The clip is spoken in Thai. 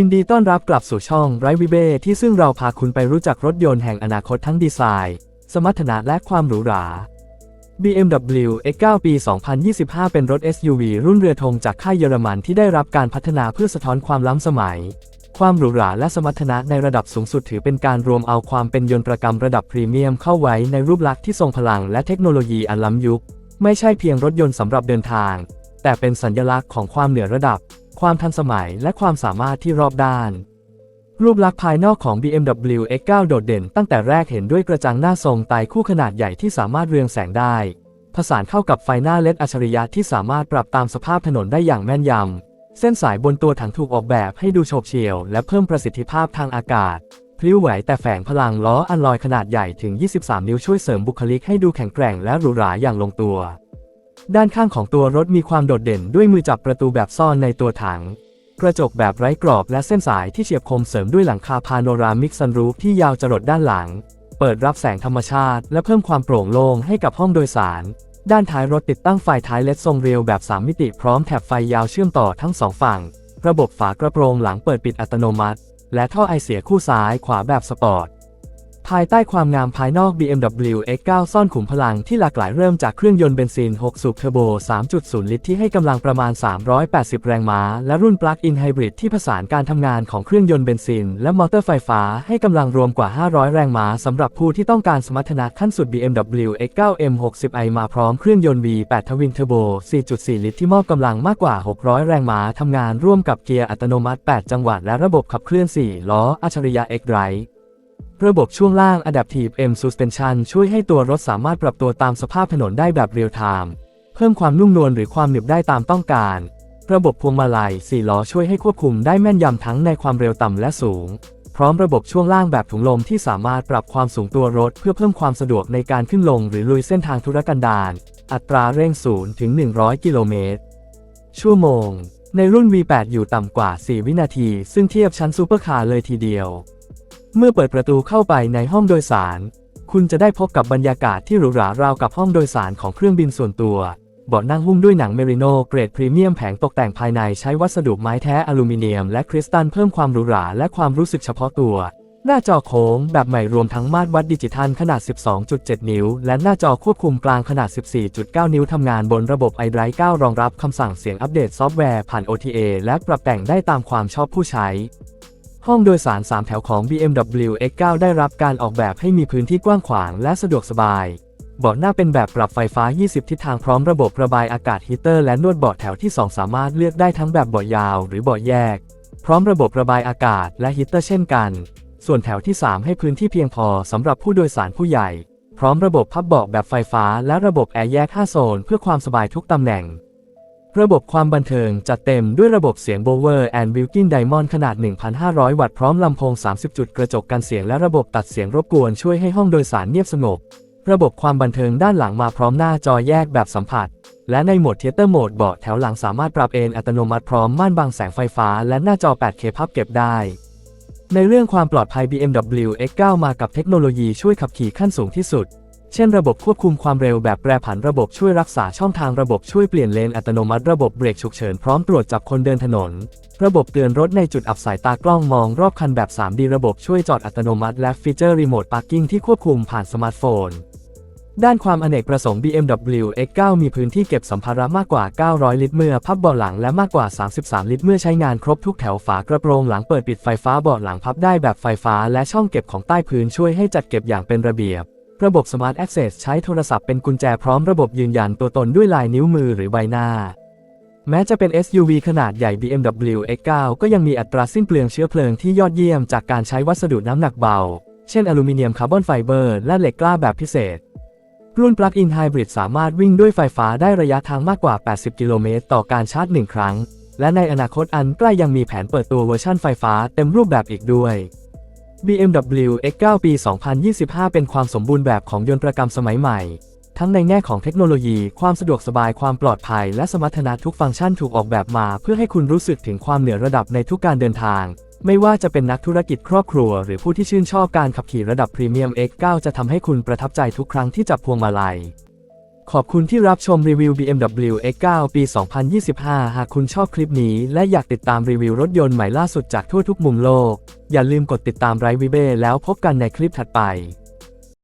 ยินดีต้อนรับกลับสู่ช่องไรวิเบที่ซึ่งเราพาคุณไปรู้จักรถยนต์แห่งอนาคตทั้งดีไซน์ สมรรถนะและความหรูหรา BMW X9 ปี 2025 เป็นรถ SUV รุ่นเรือธงจากค่ายเยอรมันที่ได้รับการพัฒนาเพื่อสะท้อนความล้ำสมัย ความหรูหราและสมรรถนะในระดับสูงสุดถือเป็นการรวมเอาความเป็นยนตรกรรมระดับพรีเมียมเข้าไว้ในรูปลักษณ์ที่ทรงพลังและเทคโนโลยีอันล้ำยุค ไม่ใช่เพียงรถยนต์สำหรับเดินทาง แต่เป็นสัญลักษณ์ของความเหนือระดับ ความทันสมัยและความสามารถที่รอบด้าน รูปลักษณ์ภายนอกของ BMW X9 โดดเด่นตั้งแต่แรกเห็นด้วยกระจังหน้าทรงไตคู่ขนาดใหญ่ที่สามารถเรืองแสงได้ ผสานเข้ากับไฟหน้าเลดอัจฉริยะที่สามารถปรับตามสภาพถนนได้อย่างแม่นยำ เส้นสายบนตัวถังถูกออกแบบให้ดูโฉบเฉี่ยวและเพิ่มประสิทธิภาพทางอากาศพลิ้วไหวแต่แฝงพลังล้ออันลอยขนาดใหญ่ถึง 23 นิ้วช่วยเสริมบุคลิกให้ดูแข็งแกร่งและหรูหราอย่างลงตัว ด้านข้างของตัวรถมีความโดดเด่นด้วยมือจับประตูแบบซ่อนในตัวถัง กระจกแบบไร้กรอบและเส้นสายที่เฉียบคมเสริมด้วยหลังคาพาโนรามิกซันรูฟที่ยาวจรดด้านหลัง เปิดรับแสงธรรมชาติ และเพิ่มความโปร่งโล่งให้กับห้องโดยสาร ด้านท้ายรถติดตั้งไฟท้ายเลดทรงเรียวแบบ 3 มิติพร้อมแถบไฟยาวเชื่อมต่อทั้งสองฝั่ง ระบบฝากระโปรงหลังเปิดปิดอัตโนมัติ และท่อไอเสียคู่ซ้ายขวาแบบสปอร์ต ภายใต้ความงามภายนอก BMW X9 ซ่อนขุมพลังที่หลากหลายเริ่มจากเครื่องยนต์เบนซิน 6 สูบเทอร์โบ 3.0 ลิตรที่ให้กำลังประมาณ 380 แรงม้า และรุ่นปลั๊กอินไฮบริดที่ผสานการทำงานของเครื่องยนต์เบนซิน และมอเตอร์ไฟฟ้าให้กำลังรวมกว่า 500 แรงม้าสำหรับผู้ที่ต้องการสมรรถนะขั้นสุด BMW X9 M60i มาพร้อมเครื่องยนต์ V8 ทวินเทอร์โบ 4.4 ลิตรที่มอบกำลังมากกว่า 600 แรงม้าทำงานร่วมกับเกียร์อัตโนมัติ 8 จังหวะและระบบขับเคลื่อน 4 ล้ออัจฉริยะ X-Drive ระบบช่วงล่าง Adaptive M Suspension ช่วยให้ตัวรถสามารถปรับตัวตามสภาพถนนได้แบบเรียลไทม์ เพิ่มความนุ่มนวลหรือความหนึบได้ตามต้องการ ระบบพวงมาลัย4ล้อช่วยให้ควบคุมได้แม่นยำทั้งในความเร็วต่ำและสูง พร้อมระบบช่วงล่างแบบถุงลมที่สามารถปรับความสูงตัวรถ เพื่อเพิ่มความสะดวกในการขึ้นลงหรือลุยเส้นทางธุรกันดาร อัตราเร่ง0ถึง100 กิโลเมตร ชั่วโมง ในรุ่น V8 อยู่ต่ำกว่า 4 วินาที ซึ่งเทียบชั้นซูเปอร์คาร์เลยทีเดียว เมื่อเปิดประตูเข้าไปในห้องโดยสาร คุณจะได้พบกับบรรยากาศที่หรูหราราวกับห้องโดยสารของเครื่องบินส่วนตัวเบาะนั่งหุ้มด้วยหนังเมริโนเกรดพรีเมียมแผงตกแต่งภายในใช้วัสดุไม้แท้อลูมิเนียมและคริสตัลเพิ่มความหรูหราและความรู้สึกเฉพาะตัว หน้าจอโค้งแบบใหม่รวมทั้งมาตรวัดดิจิทัลขนาด 12.7 นิ้ว และหน้าจอควบคุมกลางขนาด 14.9 นิ้วทำงานบนระบบ iDrive 9 รองรับคำสั่งเสียงอัปเดตซอฟต์แวร์ผ่าน OTA และปรับแต่งได้ตามความชอบผู้ใช้ ห้องโดยสาร 3 แถวของ BMW X9 ได้รับการออกแบบให้มีพื้นที่กว้างขวางและสะดวกสบาย เบาะหน้าเป็นแบบปรับไฟฟ้า 20 ทิศทางพร้อมระบบระบายอากาศฮีเตอร์และนวดเบาะแถวที่ 2 สามารถเลือกได้ทั้งแบบเบาะยาวหรือเบาะแยก พร้อมระบบระบายอากาศและฮีเตอร์เช่นกัน ส่วนแถวที่ 3 ให้พื้นที่เพียงพอสำหรับผู้โดยสารผู้ใหญ่ พร้อมระบบพับเบาะแบบไฟฟ้าและระบบแอร์แยก 5 โซน เพื่อความสบายทุกตำแหน่ง ระบบความบันเทิงจัดเต็มด้วยระบบเสียง Bower and Wilkin Diamond ขนาด 1,500 วัตต์พร้อมลำโพง 30 จุดกระจกกันเสียงและระบบตัดเสียงรบกวนช่วยให้ห้องโดยสารเงียบสงบ ระบบความบันเทิงด้านหลังมาพร้อมหน้าจอแยกแบบสัมผัส และในโหมดเทเตอร์โหมดเบาะแถวหลังสามารถปรับเอนอัตโนมัติพร้อมม่านบังแสงไฟฟ้า และหน้าจอ 8K พับเก็บได้ในเรื่องความปลอดภัย BMW X9 มากับเทคโนโลยีช่วยขับขี่ขั้นสูงที่สุด เช่นระบบควบคุมความเร็วแบบแปรผันระบบช่วยรักษาช่องทางระบบช่วยเปลี่ยนเลนอัตโนมัติระบบเบรกฉุกเฉินพร้อมตรวจจับคนเดินถนน ระบบเตือนรถในจุดอับสายตากล้องมองรอบคันแบบ 3D ระบบช่วยจอดอัตโนมัติและฟีเจอร์รีโมทพาร์กิ้งที่ควบคุมผ่านสมาร์ทโฟน ด้านความอเนกประสงค์ BMW X9 มีพื้นที่เก็บสัมภาระมากกว่า 900 ลิตรเมื่อพับเบาะหลังและมากกว่า 33 ลิตรเมื่อใช้งานครบทุกแถวฝากระโปรงหลังเปิดปิดไฟฟ้าเบาะหลังพับได้แบบไฟฟ้า และช่องเก็บของใต้พื้นช่วยให้จัดเก็บอย่างเป็นระเบียบ ระบบ Smart Access ใช้โทรศัพท์เป็นกุญแจพร้อมระบบยืนยันตัวตนด้วยลายนิ้วมือหรือใบหน้า แม้จะเป็น SUV ขนาดใหญ่ BMW X9 ก็ยังมีอัตราสิ้นเปลืองเชื้อเพลิงที่ยอดเยี่ยมจากการใช้วัสดุน้ำหนักเบา เช่นอลูมิเนียมคาร์บอนไฟเบอร์และเหล็กกล้าแบบพิเศษ รุ่น Plug-in Hybrid สามารถวิ่งด้วยไฟฟ้าได้ระยะทางมากกว่า 80 กิโลเมตรต่อการชาร์จ 1 ครั้ง และในอนาคตอันใกล้ยังมีแผนเปิดตัวเวอร์ชั่นไฟฟ้าเต็มรูปแบบอีกด้วย BMW X9 ปี 2025 เป็นความสมบูรณ์แบบของยนต์ประกรรมสมัยใหม่ ทั้งในแง่ของเทคโนโลยี ความสะดวกสบาย ความปลอดภัย และสมรรถนะทุกฟังก์ชันถูกออกแบบมา เพื่อให้คุณรู้สึกถึงความเหนือระดับในทุกการเดินทาง ไม่ว่าจะเป็นนักธุรกิจครอบครัว หรือผู้ที่ชื่นชอบการขับขี่ระดับพรีเมียม X9 จะทำให้คุณประทับใจทุกครั้งที่จับพวงมาลัย ขอบคุณที่รับชมรีวิว BMW X9 ปี 2025 หากคุณชอบคลิปนี้และอยากติดตามรีวิวรถยนต์ใหม่ล่าสุดจากทั่วทุกมุมโลก อย่าลืมกดติดตามไรวิเบ้แล้วพบกันในคลิปถัดไป